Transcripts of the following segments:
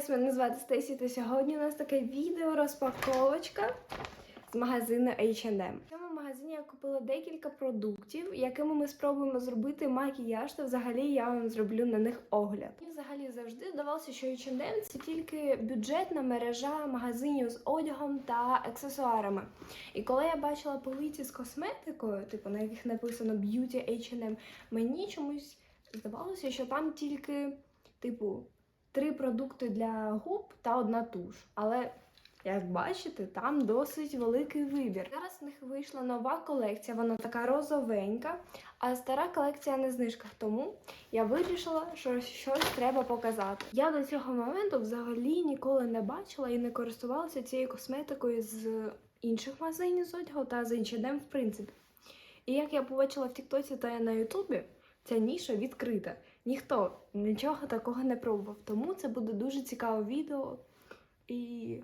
гайс, мене звати Стесі, та сьогодні у нас таке відео розпаковочка з магазину H&M. В цьому магазині я купила декілька продуктів, якими ми спробуємо зробити макіяж, та взагалі я вам зроблю на них огляд. Мені взагалі завжди здавалося, що H&M це тільки бюджетна мережа магазинів з одягом та аксесуарами. І коли я бачила полиці з косметикою, типу на яких написано Beauty H&M, мені чомусь здавалося, що там тільки, типу, три продукти для губ та одна туш. Але як бачите, там досить великий вибір. Зараз в них вийшла нова колекція, вона така розовенька, а стара колекція на знижках. Тому я вирішила, що щось треба показати. Я до цього моменту взагалі ніколи не бачила і не користувалася цією косметикою з інших магазинів з одягу та з H&M в принципі. І як я побачила в Тіктоці та на Ютубі, ця ніша відкрита. Ніхто нічого такого не пробував. Тому це буде дуже цікаве відео і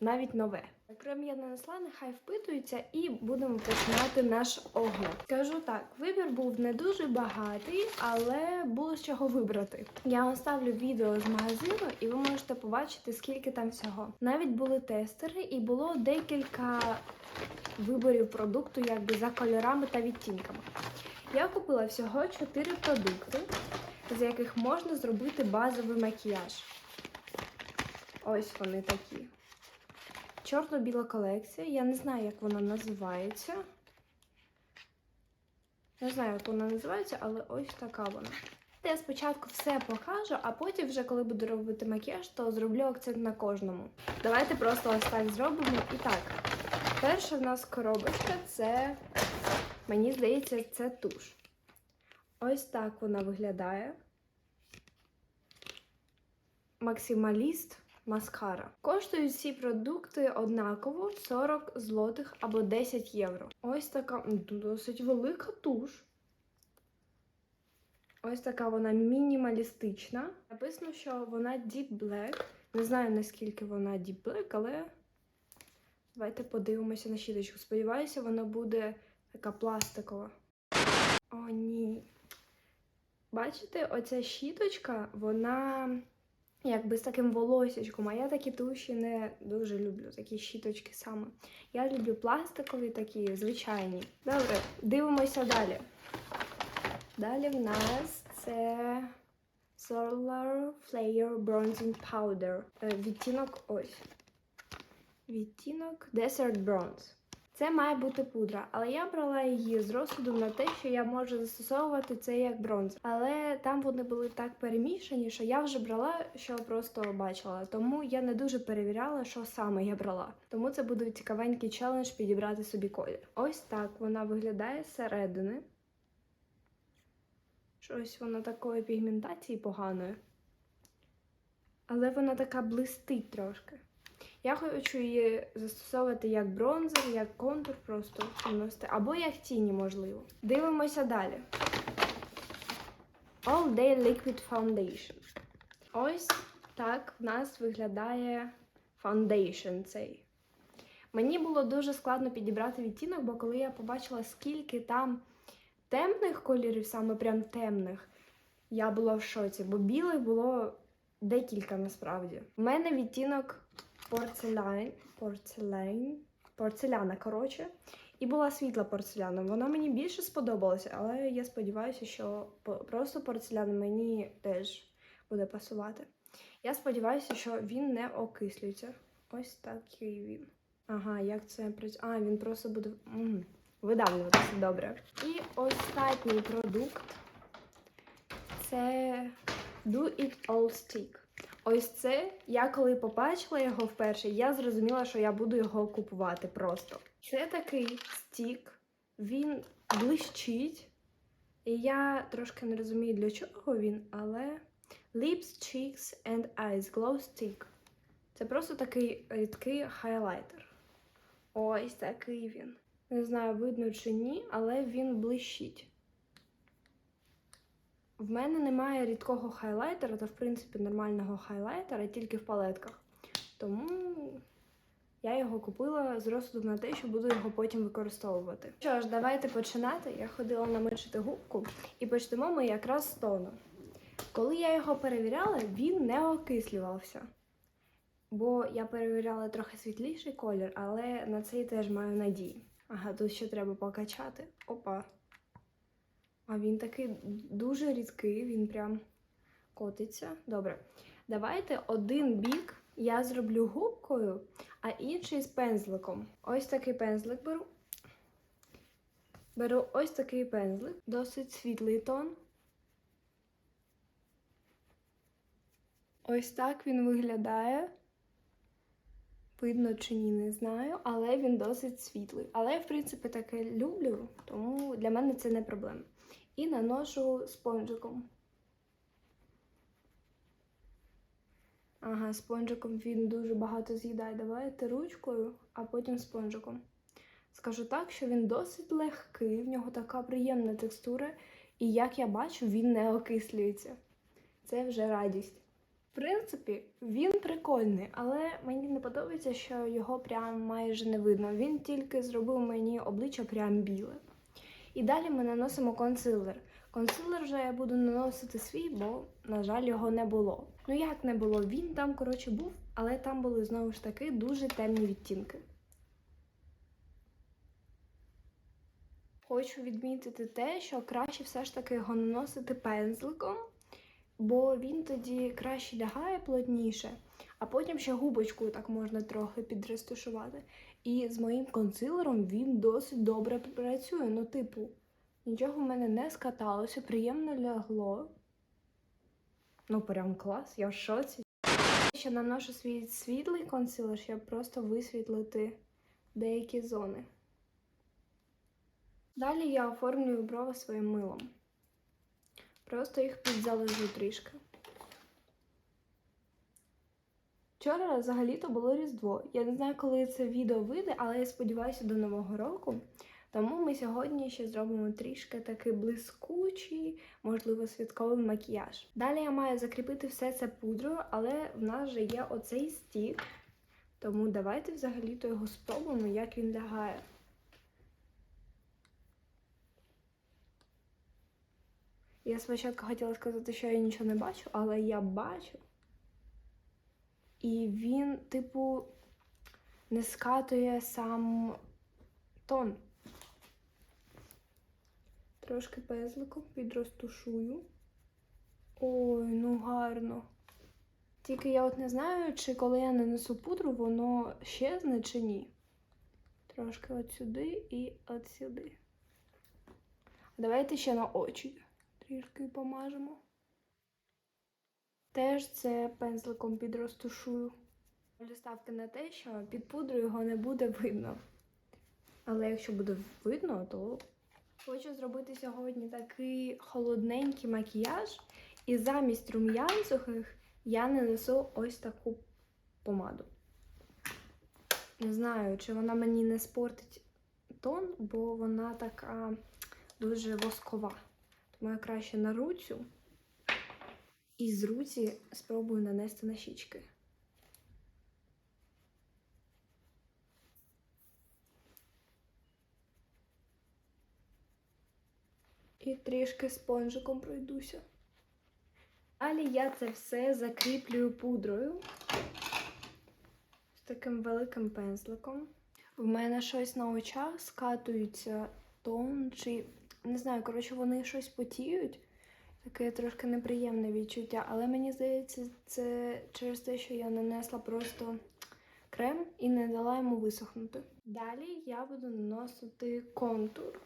навіть нове. Крем я нанесла, нехай впитується, і будемо починати наш огляд. Скажу так, вибір був не дуже багатий, але було з чого вибрати. Я вам ставлю відео з магазину, і ви можете побачити, скільки там всього. Навіть були тестери, і було декілька виборів продукту, якби за кольорами та відтінками. Я купила всього 4 продукти, з яких можна зробити базовий макіяж. Ось вони такі. Чорно-біла колекція. Я не знаю, як вона називається. Не знаю, як вона називається, але ось така вона. Я спочатку все покажу, а потім, вже коли буду робити макіяж, то зроблю акцент на кожному. Давайте просто ось так зробимо. І так, перша в нас коробочка це, мені здається, це туш. Ось так вона виглядає. Максималіст маскара. Коштують ці продукти однаково 40 злотих або 10 євро. Ось така досить велика туш. Ось така вона мінімалістична. Написано, що вона Deep Black. Не знаю наскільки вона Deep Black, але давайте подивимося на щіточку. Сподіваюся, вона буде така пластикова. О, ні. Бачите, оця щіточка, вона якби з таким волосячком, а я такі туші не дуже люблю, такі щіточки саме. Я люблю пластикові такі, звичайні. Добре, дивимося далі. Далі в нас це Solar Flare Bronzing Powder. Е, Відтінок ось. Відтінок Desert Bronze. Це має бути пудра, але я брала її з розсудом на те, що я можу застосовувати це як бронз. Але там вони були так перемішані, що я вже брала, що просто бачила. Тому я не дуже перевіряла, що саме я брала. Тому це буде цікавенький челендж підібрати собі колір. Ось так вона виглядає зсередини. Щось вона такої пігментації поганої. Але вона така блистить трошки. Я хочу її застосовувати як бронзер, як контур, просто наносити, або як тіні, можливо. Дивимося далі. All Day Liquid Foundation. Ось так в нас виглядає фаундейшн цей. Мені було дуже складно підібрати відтінок, бо коли я побачила, скільки там темних кольорів, саме прям темних, я була в шоці, бо білих було декілька насправді. У мене відтінок порцелян, порцелейн, порцеляна, коротше. І була світла порцеляна. Вона мені більше сподобалася, але я сподіваюся, що просто порцелян мені теж буде пасувати. Я сподіваюся, що він не окислюється. Ось такий він. Ага, як це працює? А, він просто буде видавлюватися добре. І останній продукт це Do It All Stick. Ось це я коли побачила його вперше, я зрозуміла, що я буду його купувати просто. Це такий стік, він блищить. І я трошки не розумію, для чого він, але Lips, Cheeks and Eyes Glow Stick. Це просто такий рідкий хайлайтер. Ось такий він. Не знаю, видно чи ні, але він блищить. В мене немає рідкого хайлайтера, та в принципі нормального хайлайтера тільки в палетках. Тому я його купила з розсудом на те, що буду його потім використовувати. Що ж, давайте починати. Я ходила намочити губку і почнемо ми якраз з тону. Коли я його перевіряла, він не окислювався. Бо я перевіряла трохи світліший колір, але на цей теж маю надії. Ага, тут ще треба покачати. Опа. А він такий дуже рідкий, він прям котиться. Добре. Давайте один бік я зроблю губкою, а інший з пензликом. Ось такий пензлик беру. Беру ось такий пензлик, досить світлий тон. Ось так він виглядає. Видно чи ні, не знаю, але він досить світлий. Але я, в принципі, таке люблю, тому для мене це не проблема. І наношу спонжиком. Ага, спонжиком він дуже багато з'їдає. Давайте ручкою, а потім спонжиком. Скажу так, що він досить легкий, в нього така приємна текстура, і як я бачу, він не окислюється. Це вже радість. В принципі, він прикольний, але мені не подобається, що його прям майже не видно. Він тільки зробив мені обличчя прям біле. І далі ми наносимо консилер. Консилер вже я буду наносити свій, бо, на жаль, його не було. Ну як не було? Він там, коротше, був, але там були знову ж таки дуже темні відтінки. Хочу відмітити те, що краще все ж таки його наносити пензликом, бо він тоді краще лягає плотніше, а потім ще губочкою так можна трохи підрестушувати. І з моїм консилером він досить добре працює. Ну, типу, нічого в мене не скаталося, приємно лягло. Ну, прям клас, я в шоці. Я Ще наношу свій світлий консилер, щоб просто висвітлити деякі зони. Далі я оформлюю брови своїм милом. Просто їх підзалежу трішки. Вчора взагалі-то було Різдво. Я не знаю, коли це відео вийде, але я сподіваюся до Нового року. Тому ми сьогодні ще зробимо трішки такий блискучий, можливо, святковий макіяж. Далі я маю закріпити все це пудрою, але в нас же є оцей стік. Тому давайте взагалі-то його спробуємо, як він лягає. Я спочатку хотіла сказати, що я нічого не бачу, але я бачу. І він, типу, не скатує сам тон. Трошки пезликом підростушую. Ой, ну гарно. Тільки я от не знаю, чи коли я нанесу пудру, воно щезне чи ні. Трошки от сюди і от сюди. Давайте ще на очі трішки помажемо. Теж це пензликом підростушую. Роблю ставки на те, що під пудрою його не буде видно. Але якщо буде видно, то хочу зробити сьогодні такий холодненький макіяж. І замість рум'ян сухих я нанесу ось таку помаду. Не знаю, чи вона мені не спортить тон, бо вона така дуже воскова. Тому я краще на руцю. І з руці спробую нанести на щічки. І трішки спонжиком пройдуся. Далі я це все закріплюю пудрою з таким великим пензликом. В мене щось на очах скатується тон, чи не знаю, коротше, вони щось потіють. Таке трошки неприємне відчуття, але мені здається, це через те, що я нанесла просто крем і не дала йому висохнути. Далі я буду наносити контур.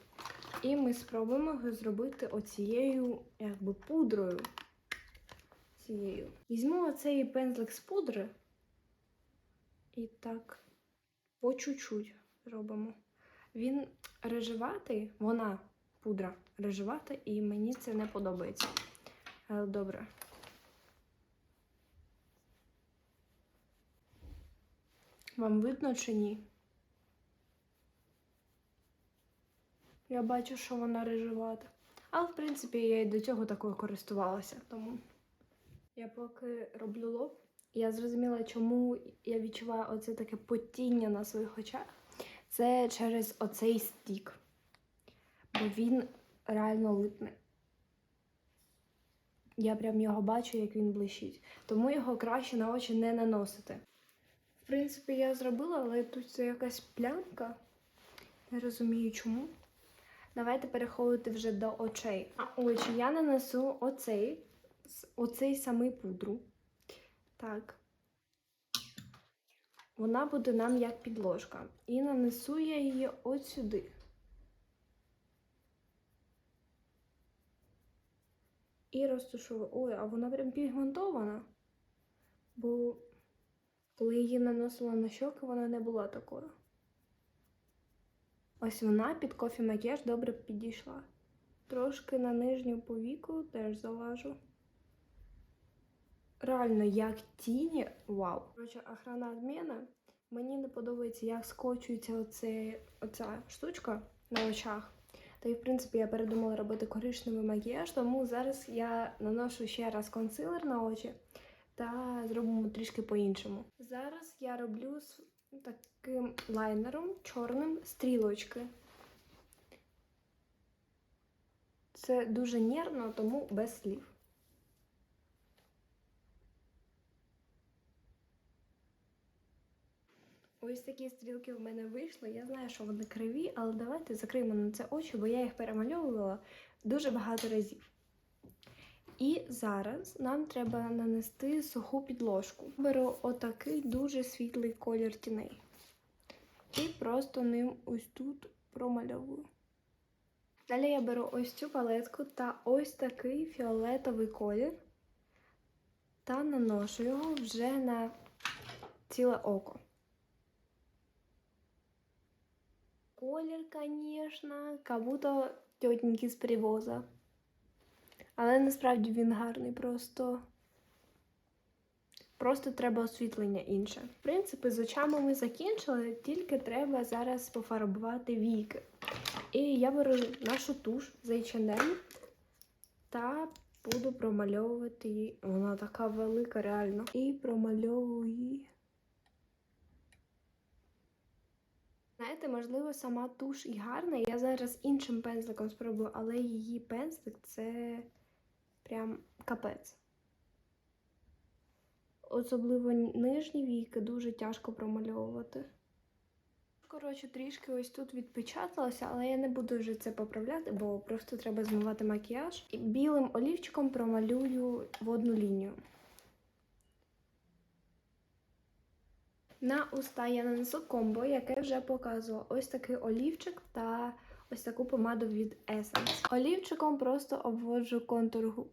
І ми спробуємо його зробити оцією якби пудрою. Цією. Візьму оцей пензлик з пудри і так по чуть-чуть робимо. Він режеватий, вона пудра режевата, і мені це не подобається. Але добре. Вам видно чи ні? Я бачу, що вона режевата. Але, в принципі, я і до цього такою користувалася. Тому я поки роблю лоб, я зрозуміла, чому я відчуваю оце таке потіння на своїх очах. Це через оцей стік. Бо він реально липне. Я прям його бачу, як він блищить. Тому його краще на очі не наносити. В принципі, я зробила, але тут це якась плямка. Не розумію чому. Давайте переходити вже до очей. А очі я нанесу оцей, оцей самий пудру. Так. Вона буде нам як підложка. І нанесу я її от сюди. І розташую. Ой, а вона прям пігментована. Бо коли її наносила на щоки, вона не була такою. Ось вона під кофі макіяж добре підійшла. Трошки на нижню повіку теж залажу. Реально, як тіні, вау. Коротше, охрана адміна. Мені не подобається, як скочується оце, оця штучка на очах. Та й, в принципі, я передумала робити коричневий макіяж, тому зараз я наношу ще раз консилер на очі та зробимо трішки по-іншому. Зараз я роблю з таким лайнером чорним стрілочки. Це дуже нервно, тому без слів. Ось такі стрілки в мене вийшли. Я знаю, що вони криві, але давайте закриємо на це очі, бо я їх перемальовувала дуже багато разів. І зараз нам треба нанести суху підложку. Беру отакий дуже світлий колір тіней. І просто ним ось тут промальовую. Далі я беру ось цю палетку та ось такий фіолетовий колір та наношу його вже на ціле око. Колір, звісно, як будто тетеньки з привоза. Але насправді він гарний, просто. Просто треба освітлення інше. В принципі, з очами ми закінчили, тільки треба зараз пофарбувати віки. І я беру нашу туш з H&M та буду промальовувати її. Вона така велика, реально. І промальовую її. Знаєте, можливо, сама туш і гарна. Я зараз іншим пензликом спробую, але її пензлик це прям капець. Особливо нижні віки дуже тяжко промальовувати. Коротше, трішки ось тут відпечаталося, але я не буду вже це поправляти, бо просто треба змивати макіяж. І білим олівчиком промалюю водну лінію. На уста я нанесу комбо, яке вже показувала. Ось такий олівчик та ось таку помаду від Essence. Олівчиком просто обводжу контур губ.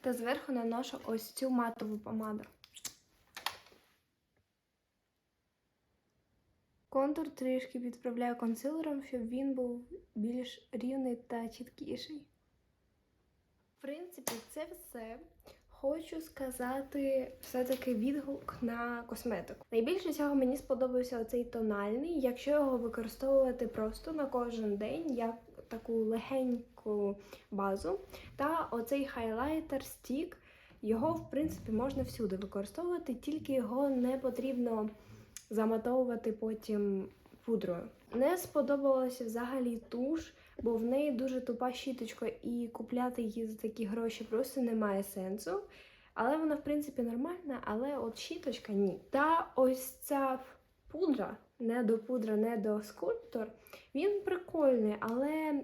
Та зверху наношу ось цю матову помаду. Контур трішки підправляю консилером, щоб він був більш рівний та чіткіший. В принципі, це все. Хочу сказати все-таки відгук на косметику. Найбільше всього мені сподобався оцей тональний, якщо його використовувати просто на кожен день, як таку легеньку базу. Та оцей хайлайтер стік, його, в принципі, можна всюди використовувати, тільки його не потрібно заматовувати потім пудрою. Не сподобалося взагалі туш, бо в неї дуже тупа щіточка, і купляти її за такі гроші просто немає сенсу. Але вона, в принципі, нормальна, але от щіточка ні. Та ось ця пудра, не до пудра, не до скульптор, він прикольний, але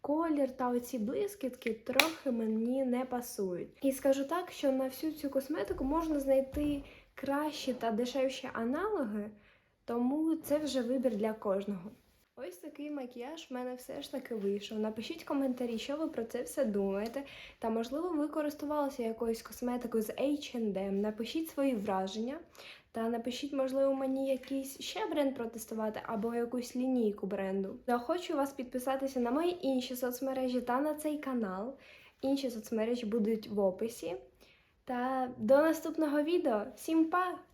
колір та оці блискітки трохи мені не пасують. І скажу так, що на всю цю косметику можна знайти кращі та дешевші аналоги, тому це вже вибір для кожного. Ось такий макіяж в мене все ж таки вийшов. Напишіть коментарі, що ви про це все думаєте. Та, можливо, ви користувалися якоюсь косметикою з H&M. Напишіть свої враження. Та напишіть, можливо, мені якийсь ще бренд протестувати або якусь лінійку бренду. Я хочу вас підписатися на мої інші соцмережі та на цей канал. Інші соцмережі будуть в описі. Та до наступного відео. Всім па!